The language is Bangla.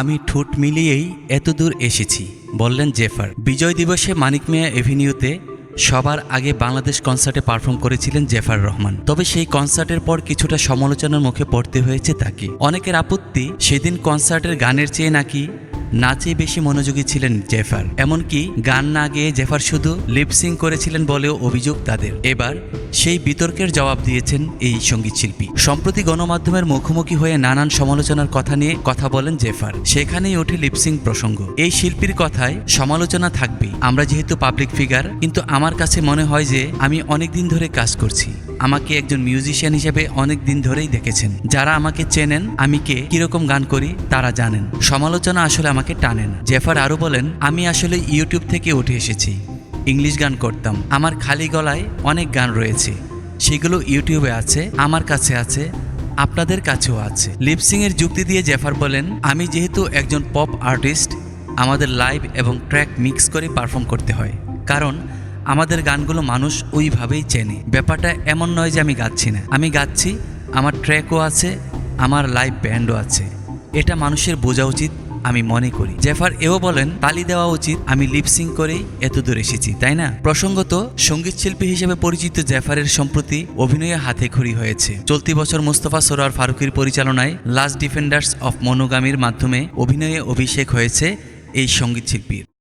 আমি ঠোঁট মিলিয়েই এতদূর এসেছি, বললেন জেফার। বিজয় দিবসে মানিক মিয়া এভিনিউতে সবার আগে বাংলাদেশ কনসার্টে পারফর্ম করেছিলেন জেফার রহমান। তবে সেই কনসার্টের পর কিছুটা সমালোচনার মুখে পড়তে হয়েছে তাকে। অনেকের আপত্তি, সেদিন কনসার্টের গানের চেয়ে নাকি নাচে বেশি মনোযোগী ছিলেন জেফার। এমনকি গান না গেয়ে জেফার শুধু লিপসিং করেছিলেন বলেও অভিযোগ তাদের। এবার সেই বিতর্কের জবাব দিয়েছেন এই সংগীত শিল্পী। সম্প্রতি গণমাধ্যমের মুখোমুখি হয়ে নানান সমালোচনার কথা নিয়ে কথা বলেন জেফার। সেখানেই ওঠে লিপসিং প্রসঙ্গ। এই শিল্পীর কথায় সমালোচনা থাকবেই। আমরা যেহেতু পাবলিক ফিগার কিন্তু আমার কাছে মনে হয় যে আমি অনেক দিন ধরে কাজ করছি। আমাকে একজন মিউজিশিয়ান হিসেবে অনেক দিন ধরেই দেখেছেন। যারা আমাকে চেনেন, আমি কে, কীরকম গান করি, তারা জানেন। সমালোচনা আসলে আমাকে টানেন জেফার আরও বলেন, আমি আসলে ইউটিউব থেকে উঠে এসেছি। ইংলিশ গান করতাম। আমার খালি গলায় অনেক গান রয়েছে। সেগুলো ইউটিউবে আছে, আমার কাছে আছে, আপনাদের কাছেও আছে। লিপসিং এর যুক্তি দিয়ে জেফার বলেন, আমি যেহেতু একজন পপ আর্টিস্ট, আমাদের লাইভ এবং ট্র্যাক মিক্স করে পারফর্ম করতে হয়। কারণ, আমাদের গানগুলো মানুষ ওইভাবেই চেনে। ব্যাপারটা এমন নয় যে আমি গাচ্ছি না। আমি গাচ্ছি, আমার ট্র্যাকও আছে, আমার লাইভ ব্যান্ডও আছে। এটা মানুষের বোঝা উচিত আমি মনে করি। জেফার এও বলেন, তালি দেওয়া উচিত, আমি লিপসিং করেই এত দূর এসেছি, তাই না? প্রসঙ্গত, সংগীত শিল্পী হিসেবে পরিচিত জেফারের সম্প্রতি অভিনয়ে হাতে খড়ি হয়েছে। চলতি বছর মোস্তফা সরোয়ার ফারুকির পরিচালনায় লাস্ট ডিফেন্ডার্স অফ মনোগামীর মাধ্যমে অভিনয়ে অভিষেক হয়েছে এই সংগীত শিল্পীর।